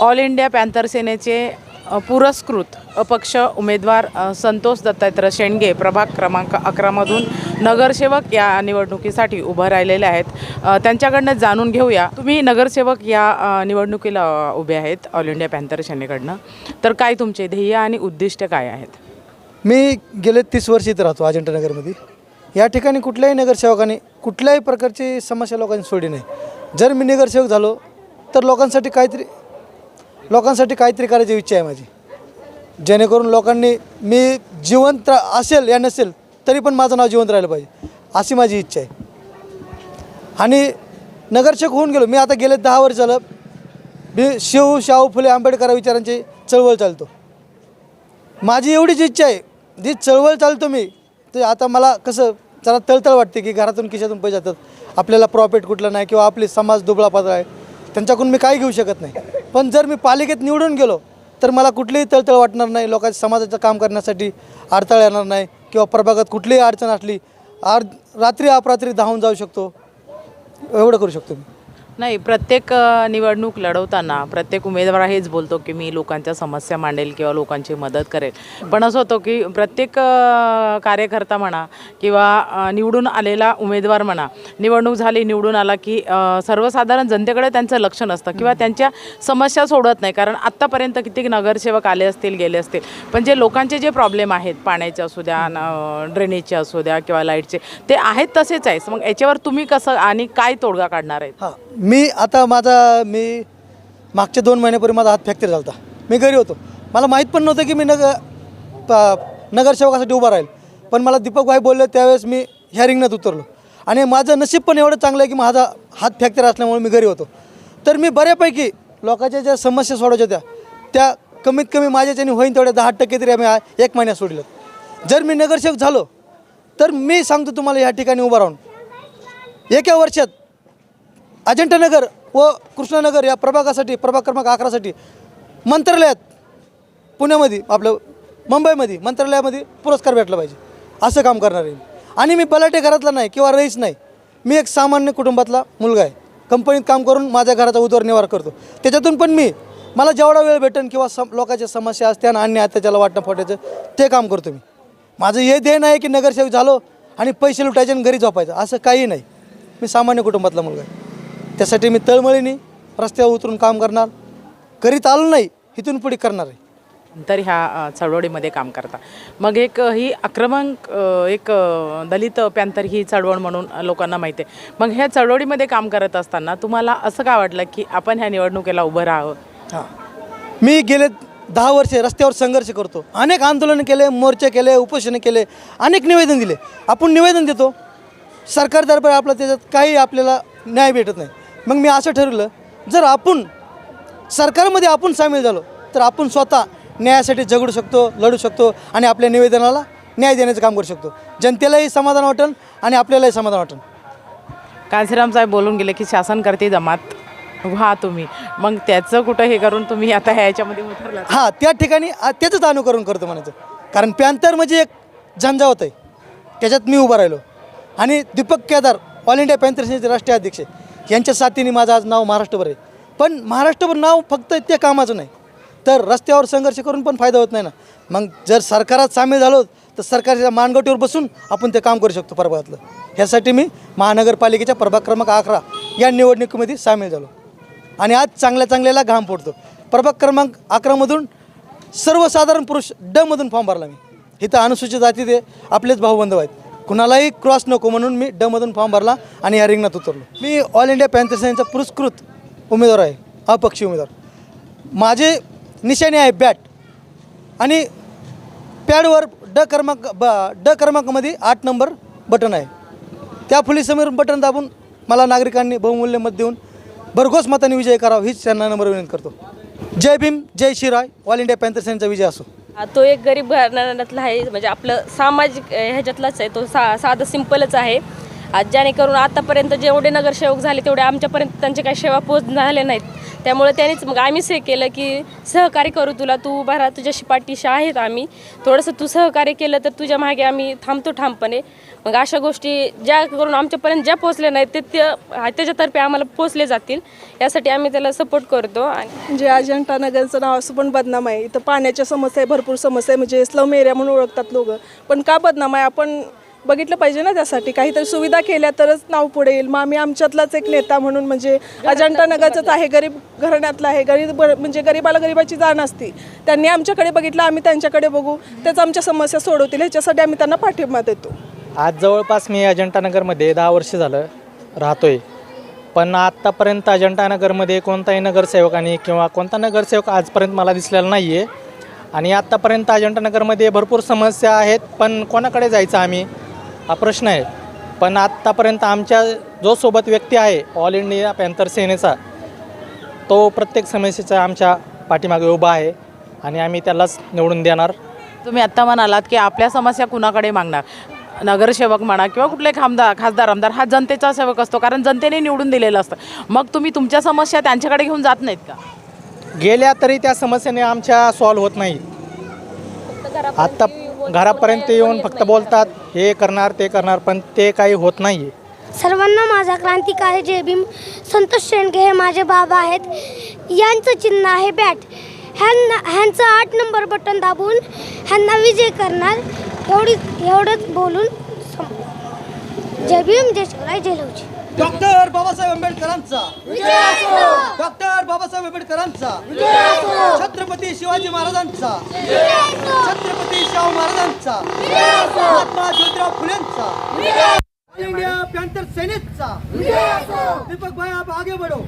All India panther सेनेचे पुरस्कृत अपक्ष उमेदवार संतोष दत्तात्रय शेंडगे प्रभाग क्रमांक अकरामधून नगरसेवक या निवडणुकीसाठी उभं राहिलेले आहेत. त्यांच्याकडनं जाणून घेऊया. तुम्ही नगरसेवक या निवडणुकीला उभे आहेत ऑल इंडिया पॅन्थर सेनेकडनं. तर काय तुमचे ध्येय आणि उद्दिष्ट काय आहेत? मी गेले तीस वर्ष इथं राहतो अजिंठानगरमध्ये या ठिकाणी कुठल्याही नगरसेवकाने कुठल्याही प्रकारची समस्या लोकांनी सोडली नाही. जर मी नगरसेवक झालो तर लोकांसाठी काहीतरी लोकांसाठी काहीतरी करायची इच्छा आहे माझी. जेणेकरून लोकांनी मी जिवंत रा- असेल या नसेल तरी पण माझं नाव जिवंत राहिलं पाहिजे अशी माझी इच्छा आहे. आणि नगरसेवक होऊन गेलो. मी आता गेले दहा वर्ष झालं मी शिव शाहू फुले आंबेडकर विचारांची चळवळ चालतो. माझी एवढीच इच्छा आहे. जी चळवळ चालतो मी ते आता मला कसं जरा तळतळ वाटते की घरातून खिशातून पैसे जातात. आपल्याला प्रॉफिट कुठलं नाही किंवा आपली समाज दुबळा पातळ आहे. त्यांच्याकडून मी काही घेऊ शकत नाही. पण जर मी पालिकेत निवडून गेलो तर मला कुठलीही तळतळ वाटणार नाही. लोकांच्या समाजाचं काम करण्यासाठी अडथळा येणार नाही किंवा प्रभागात कुठलीही अडचण असली आर रात्री अपरात्री धावून जाऊ शकतो. एवढं करू शकतो मी. नाही प्रत्येक निवडणूक लढवताना प्रत्येक उमेदवार हेच बोलतो की मी लोकांच्या समस्या मांडेल किंवा लोकांची मदत करेल. पण असं होतं की प्रत्येक कार्यकर्ता म्हणा किंवा निवडून आलेला उमेदवार म्हणा निवडणूक झाली निवडून आला की सर्वसाधारण जनतेकडे त्यांचं लक्ष नसतं किंवा त्यांच्या समस्या सोडत नाही. कारण आत्तापर्यंत किती नगरसेवक आले असतील गेले असतील. पण जे लोकांचे जे प्रॉब्लेम आहेत पाण्याचे असू द्या ड्रेनेजचे असू द्या किंवा लाईटचे ते आहेत तसेच आहेस मग याच्यावर तुम्ही कसं आणि काय तोडगा काढणार आहेत? मी आता माझा मी मागच्या दोन महिन्यापूर्वी माझा हात फ्रॅक्चर झाला होता. मी घरी होतो. मला माहीत पण नव्हतं की मी नग नगरसेवकासाठी उभा राहील. पण मला दीपक भाई बोलले त्यावेळेस मी ह्या रिंगणात उतरलो. आणि माझं नशीब पण एवढं चांगलं आहे की माझा हात फ्रॅक्चर असल्यामुळे मी घरी होतो. तर मी बऱ्यापैकी लोकांच्या ज्या समस्या सोडायच्या होत्या त्या कमीत कमी माझ्याच्याने होईन तेवढ्या दहा टक्के तरी आम्ही एक महिन्यात सोडलं. जर मी नगरसेवक झालो तर मी सांगतो तुम्हाला या ठिकाणी उभं राहून. एका वर्षात अजंठानगर व कृष्णानगर या प्रभागासाठी प्रभाग क्रमांक अकरासाठी मंत्रालयात पुण्यामध्ये आपलं मुंबईमध्ये मंत्रालयामध्ये पुरस्कार भेटला पाहिजे. असं काम करणार आहे आणि मी बलाटे घरातला नाही किंवा रईस नाही. मी एक सामान्य कुटुंबातला मुलगा आहे. कंपनीत काम करून माझ्या घराचा उदरनिर्वाह करतो. त्याच्यातून पण मी मला जेवढा वेळ भेटेन किंवा सम लोकांच्या समस्या असत्या आणि अन्य त्याला वाटणं फोटायचं ते काम करतो मी. माझं हे ध्येय नाही की नगरसेवक झालो आणि पैसे लुटायचे आणि घरी झोपायचं. असं काही नाही. मी सामान्य कुटुंबातला मुलगा आहे. त्यासाठी मी तळमळीने रस्त्यावर उतरून काम करणार. करीत आलो नाही इथून पुढे करणार आहे. तर ह्या चळवळीमध्ये काम करता. मग एक ही आक्रमक एक दलित पॅन्थर ही चळवळ म्हणून लोकांना माहिती आहे. मग ह्या चळवळीमध्ये काम करत असताना तुम्हाला असं का वाटलं की आपण ह्या निवडणुकीला उभं राहावं? हां. मी गेले दहा वर्षे रस्त्यावर संघर्ष करतो. अनेक आंदोलनं केले मोर्चे केले उपोषणं केले अनेक निवेदन दिले. आपण निवेदन देतो. सरकारतर्फे आपलं त्याच्यात काही आपल्याला न्याय भेटत नाही. मग मी असं ठरवलं जर आपण सरकारमध्ये आपण सामील झालो तर आपण स्वतः न्यायासाठी झगडू शकतो लढू शकतो आणि आपल्या निवेदनाला न्याय देण्याचं काम करू शकतो. जनतेलाही समाधान वाटेल आणि आपल्यालाही समाधान वाटेल. कांसीराम साहेब बोलून गेले की शासन करते जमात. व्हा तुम्ही. मग त्याचं कुठं हे करून तुम्ही आता ह्या याच्यामध्ये उतरला हां त्या ठिकाणी त्याचंच अनुकरण करतो म्हणायचं. कारण पॅन्थर म्हणजे एक झंझावत आहे त्याच्यात मी उभा राहिलो. आणि Deepak Kedar all India panther सेनेचे राष्ट्रीय अध्यक्ष यांच्या साथीने माझं आज नाव महाराष्ट्रभर आहे. पण महाराष्ट्रभर नाव फक्त त्या कामाचं नाही. तर रस्त्यावर संघर्ष करून पण फायदा होत नाही ना. मग जर सरकारात सामील झालो तर सरकारच्या मानगटीवर बसून आपण ते काम करू शकतो प्रभागातलं. ह्यासाठी मी महानगरपालिकेच्या प्रभाग क्रमांक अकरा या निवडणुकीमध्ये सामील झालो. आणि आज चांगल्या चांगल्याला घाम फोडतो. प्रभाग क्रमांक अकरामधून सर्वसाधारण पुरुष डमधून फॉर्म भरला मी. इथं अनुसूचित जाती ते आपलेच भाऊबंधव आहेत. कुणालाही क्रॉस नको म्हणून मी डमधून फॉर्म भरला आणि या रिंगणात उतरलो. मी ऑल इंडिया पॅन्थर्स यांचा पुरस्कृत उमेदवार आहे अपक्षी उमेदवार. माझे निशाणे आहे बॅट आणि पॅडवर ड क्रमांक ब ड क्रमांकामध्ये आठ नंबर बटन आहे. त्या फुलीसमोर बटन दाबून मला नागरिकांनी बहुमूल्य मत देऊन भरघोस मताने विजय करावा हीच त्यांना नंबर विनंती करतो. जय भीम जय शिराय ऑल इंडिया पॅन्थर्स यांचा विजय असो. तो एक गरीब घराण्यातला आहे. म्हणजे आपलं सामाजिक ह्याच्यातलाच आहे. तो सा साधं सिंपलच आहे. जेणेकरून आतापर्यंत जेवढे नगरसेवक झाले तेवढे आमच्यापर्यंत त्यांचे काही सेवा पोच झाले नाहीत. त्यामुळे त्यांनीच मग आम्हीच हे केलं की सहकार्य करू तुला तू उभा राहा तुझ्याशी पाठीशी आहेत आम्ही. थोडंसं तू सहकार्य केलं तर तुझ्या मागे आम्ही थांबतो ठामपणे. मग अशा गोष्टी ज्या करून आमच्यापर्यंत ज्या पोचल्या नाहीत ते त्या त्याच्यातर्फे आम्हाला पोचले जातील. यासाठी आम्ही त्याला सपोर्ट करतो आणि म्हणजे जे अजंठा नगरचं नाव असं पण बदनाम आहे. इथं पाण्याच्या समस्या आहे भरपूर समस्या आहे. म्हणजे स्लम एरिया म्हणून ओळखतात लोक. पण का बदनाम आहे? आपण बघितलं पाहिजे ना त्यासाठी. काहीतरी सुविधा केल्या तरच नाव पुढे येईल मग आम्ही आमच्यातलाच एक नेता म्हणून म्हणजे अजंठा नगरचंच आहे गरीब घराण्यातला आहे. गरीब म्हणजे गरीबाला गरीबाची जाण असती. त्यांनी आमच्याकडे बघितलं आम्ही त्यांच्याकडे बघू. त्याच आमच्या समस्या सोडवतील. ह्याच्यासाठी आम्ही त्यांना पाठिंबा देतो. आज जवळपास मी अजंठा नगरमध्ये दहा वर्ष झालं राहतोय. पण आत्तापर्यंत अजंठा नगरमध्ये कोणताही नगरसेवकाने किंवा कोणता नगरसेवक आजपर्यंत मला दिसलेला नाही आहे आणि आत्तापर्यंत अजंठा नगरमध्ये भरपूर समस्या आहेत पण कोणाकडे जायचं आम्ही? हा प्रश्न आहे. पण आत्तापर्यंत आमच्या जो सोबत व्यक्ती आहे ऑल इंडिया पॅन्थर सेनेचा तो प्रत्येक समस्येचा आमच्या पाठीमागे उभा आहे आणि आम्ही त्यालाच निवडून देणार. तुम्ही आत्ता म्हणालात की आपल्या समस्या कुणाकडे मागणार? नगरसेवक म्हणा किंवा कुठले खामदार खासदार आमदार हा जनतेचा सेवक असतो कारण जनतेने निवडून दिलेलं असतं. मग तुम्ही तुमच्या समस्या त्यांच्याकडे घेऊन जात नाहीत का? गेल्या तरी त्या समस्येने आमच्या सॉल्व्ह होत नाही. आत्ता घरापर्यंत येऊन फक्त बोलतात हे करणार ते करणार पण ते काही होत नाही सर्वांना माझा क्रांतिकारी जे भीम संतोष शेंडगे हे माझे बाबा आहेत. यांचं चिन्ह आहे बॅट. ह्यांना ह्यांचं आठ नंबर बटन दाबून ह्यांना विजय करणार. एवढी एवढंच बोलून संपलं. जय भीम जय शिवराय जय लवजी. डॉक्टर बाबासाहेब आंबेडकरांचा. डॉक्टर बाबासाहेब आंबेडकरांचा. छत्रपती शिवाजी महाराजांचा. छत्रपती शाहू महाराजांचा. महात्मा ज्योतिराव फुलेंचा. इंडिया पॅन्थर सेनेचा दीपक भाई आप आगे बढ़ो.